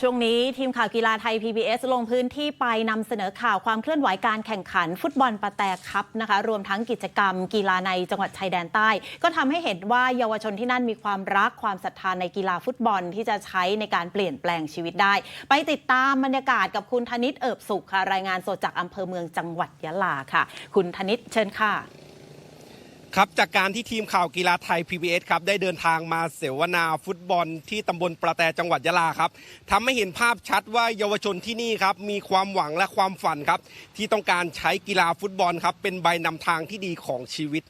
ช่วงนี้ทีมข่าวกีฬาไทย PBS ลงพื้นที่ไปนำเสนอข่าวความเคลื่อนไหวการแข่งขัน ฟุตบอลปะแตกคัพนะคะรวมทั้งกิจกรรม กีฬาในจังหวัดชายแดนใต้ ก็ทำให้เห็นว่าเยาวชนที่นั่นมีความรักความศรัทธาในกีฬาฟุตบอลที่จะใช้ในการเปลี่ยนแปลงชีวิตได้ ไปติดตามบรรยากาศกับคุณธนิตเอิบสุขค่ะรายงานสดจากอำเภอเมืองจังหวัดยะลาค่ะ คุณธนิตเชิญค่ะ ครับจากการที่ทีมข่าวกีฬาไทย PBS ครับได้เดินทางมาเสวนาฟุตบอลที่ตำบลประแตจังหวัดยะลาครับทำให้เห็นภาพชัดว่าเยาวชนที่นี่ครับมีความหวังและความฝันครับ ที่ต้องการใช้กีฬาฟุตบอลครับ เป็นใบนำทางที่ดีของชีวิต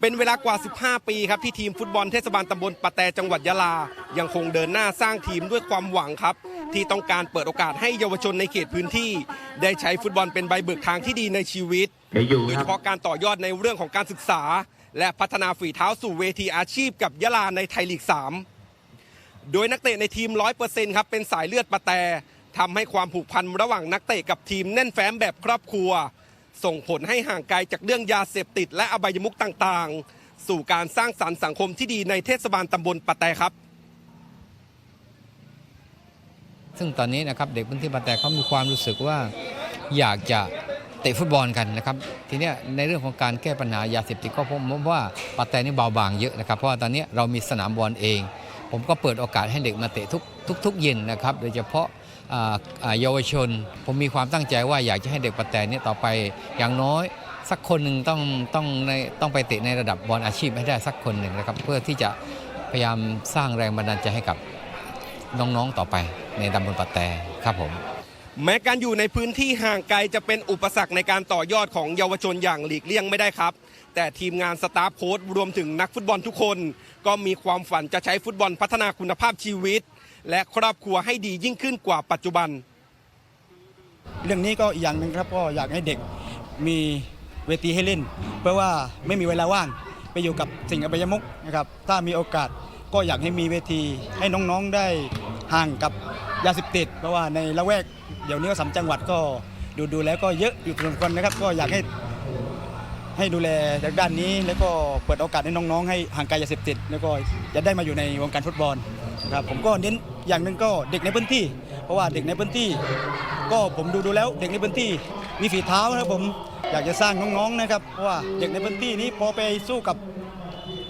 เป็นเวลากว่า 15 ปีครับที่ทีมฟุตบอลเทศบาลตำบลปะแตจังหวัดยะลา ยังคงเดินหน้าสร้างทีมด้วยความหวังครับ ที่ต้องการเปิดโอกาสให้เยาวชนในเขตพื้นที่ ได้ใช้ฟุตบอลเป็นใบเบิกทางที่ดีในชีวิต โดยคเฉรับพาะการต่อยอดในเรื่องของการศึกษา และพัฒนาฝีเท้าสู่เวทีอาชีพกับยะลาในไทยลีก 3 โดยนักเตะในทีม 100%ครับเป็นสายเลือดปะแตทำให้ความผูกพันระหว่างนักเตะกับทีมแน่นแฟ้มแบบครอบครัว ส่งผลให้ห่างไกลจากเรื่องยาเสพติด และอบายมุขต่างๆ สู่การสร้างสรรค์สังคมที่ดีในเทศบาลตำบลปะแตครับซึ่งตอนนี้นะครับเด็กพื้นที่บางแตกเขามีความรู้สึกว่าอยากจะ เตะฟุตบอลกันนะครับทีนี้ในเรื่องของการแก้ปัญหายาเสพติดก็พบว่าปาแตานีเบาบางเยอะนะครับเพราะว่าตอนนี้เรามีสนามบอลเอง ผมก็เปิดโอกาสให้เด็กมาเตะทุกทุกทุกเย็นนะครับโดยเฉพาะเยาวชน ผมมีความตั้งใจว่าอยากจะให้เด็กปาแตนี่ต่อไปอย่างน้อยสักคนหนึ่งต้องต้องในต้องไปเตะในระดับบอลอาชีพให้ได้สักคนหนึ่งนะครับ เพื่อที่จะพยายามสร้างแรงบันดาลใจให้กับน้องๆต่อไปในตำบลปัตแตครับผม แม้การอยู่ในพื้นที่ห่างไกลจะเป็นอุปสรรคในการต่อยอดของเยาวชนอย่างหลีกเลี่ยงไม่ได้ครับ แต่ทีมงานสตาฟโค้ชรวมถึงนักฟุตบอลทุกคน ก็มีความฝันจะใช้ฟุตบอลพัฒนาคุณภาพชีวิต และครอบครัวให้ดียิ่งขึ้นกว่าปัจจุบัน เรื่องนี้ก็อีกอย่างหนึ่งครับก็อยากให้เด็กมีเวทีให้เล่น เพราะว่าไม่มีเวลาว่างไปอยู่กับสิ่งอบายมุกนะครับถ้ามีโอกาสก็อยากให้มีเวทีให้น้องๆได้ห่างกับ ยาเสพติดเพราะว่าในละแวกเดี๋ยวนี้ก็สามจังหวัดก็ดูดูแล้วก็เยอะอยู่พอสมควรนะครับ ก็อยากให้ให้ดูแลจากด้านนี้ แล้วก็เปิดโอกาสให้น้องๆ ให้ห่างไกลยาเสพติด แล้วก็จะได้มาอยู่ในวงการฟุตบอลนะครับผมก็เน้นอย่างหนึ่งก็เด็กในพื้นที่ เพราะว่าเด็กในพื้นที่ ก็ผมดูดูแล้วเด็กในพื้นที่มีฝีเท้านะครับผมอยากจะสร้างน้องๆนะครับเพราะว่าเด็กในพื้นที่นี้พอไปสู้กับ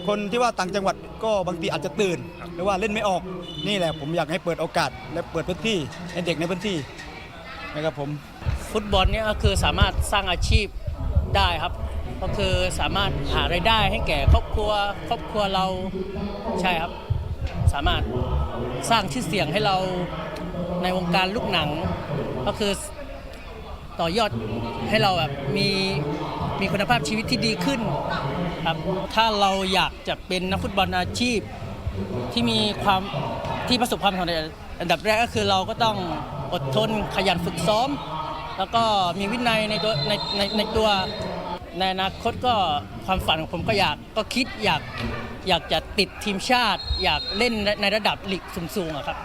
คนที่ว่าต่างจังหวัดก็บางทีอาจจะตื่น หรือว่าเล่นไม่ออกนี่แหละ ผมอยากให้เปิดโอกาส และเปิดพื้นที่ให้เด็กในพื้นที่นะครับผมฟุตบอลเนี่ยก็คือสามารถสร้างอาชีพได้ครับ ก็คือสามารถหารายได้ให้แก่ครอบครัวครอบครัวเราใช่ครับ สามารถสร้างชื่อเสียงให้เราในวงการลูกหนัง ก็คือต่อยอดให้เราแบบมี มีคุณภาพชีวิตที่ดีขึ้นครับถ้าเราอยากจะเป็นนักฟุตบอลอาชีพที่มีความที่ประสบความสำเร็จอันดับแรกก็คือเราก็ต้องอดทนขยันฝึกซ้อม แล้วก็มีวินัยในตัวในในในตัวในอนาคตก็ความฝันของผมก็อยากก็คิดอยากอยากจะติดทีมชาติ อยากเล่นในระดับลีกสูงๆอะครับ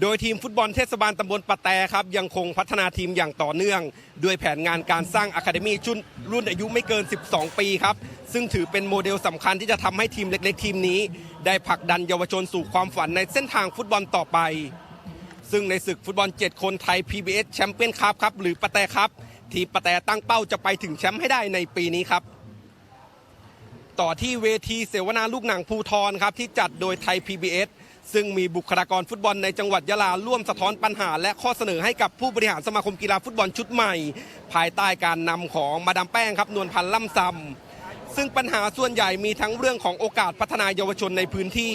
โดยทีมฟุตบอลเทศบาลตำบลปะแตครับยังคงพัฒนาทีมอย่างต่อเนื่อง ด้วยแผนงานการสร้างอะคาเดมี่ชุนรุ่นอายุไม่เกิน 12 ปีครับ ซึ่งถือเป็นโมเดลสำคัญที่จะทำให้ทีมเล็กๆ ทีมนี้ ได้ผลักดันเยาวชนสู่ความฝันในเส้นทางฟุตบอลต่อไป ซึ่งในศึกฟุตบอล 7 คนไทย PBS แชมเปี้ยนคัพครับหรือปะแตครับ ทีมปะแตตั้งเป้าจะไปถึงแชมป์ให้ได้ในปีนี้ครับต่อที่เวทีเสวนาลูกหนังภูทรครับที่จัดโดยไทย PBS ซึ่งมีบุคลากรฟุตบอลในจังหวัดยะลาร่วมสะท้อนปัญหา และข้อเสนอให้กับผู้บริหารสมาคมกีฬาฟุตบอลชุดใหม่ ภายใต้การนำของมาดามแป้งครับนวลพันธ์ล่ำซำซึ่งปัญหาส่วนใหญ่มีทั้งเรื่องของโอกาสพัฒนาเยาวชนในพื้นที่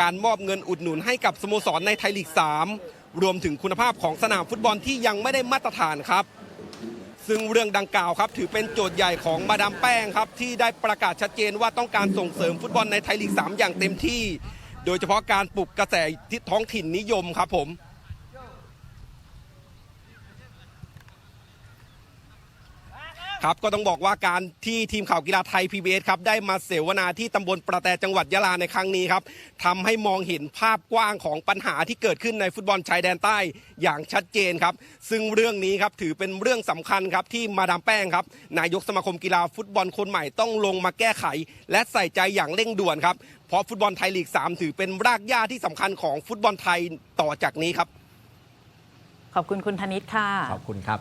การมอบเงินอุดหนุนให้กับสโมสรในไทยลีก 3 รวมถึงคุณภาพของสนามฟุตบอลที่ยังไม่ได้มาตรฐานครับ ซึ่งเรื่องดังกล่าวครับถือเป็นโจทย์ใหญ่ของมาดามแป้งครับที่ได้ประกาศชัดเจนว่าต้องการส่งเสริมฟุตบอลในไทยลีก 3 อย่างเต็มที่ โดยเฉพาะการปลุกกระแสที่ท้องถิ่นนิยมครับผม ครับก็ต้องบอกว่าการที่ทีมข่าวกีฬาไทย PBS ครับได้มาเสวนาที่ตำบลประแตจังหวัดยะลาในครั้งนี้ครับทำให้มองเห็นภาพกว้างของปัญหาที่เกิดขึ้นในฟุตบอลชายแดนใต้อย่างชัดเจนครับ ซึ่งเรื่องนี้ครับถือเป็นเรื่องสำคัญครับที่มาดามแป้งครับนายกสมาคมกีฬาฟุตบอลคนใหม่ต้องลงมาแก้ไข และใส่ใจอย่างเร่งด่วนครับเพราะฟุตบอลไทยลีก 3 ถือเป็นรากหญ้าที่สำคัญของฟุตบอลไทยต่อจากนี้ครับ ขอบคุณคุณธนิตค่ะขอบคุณครับ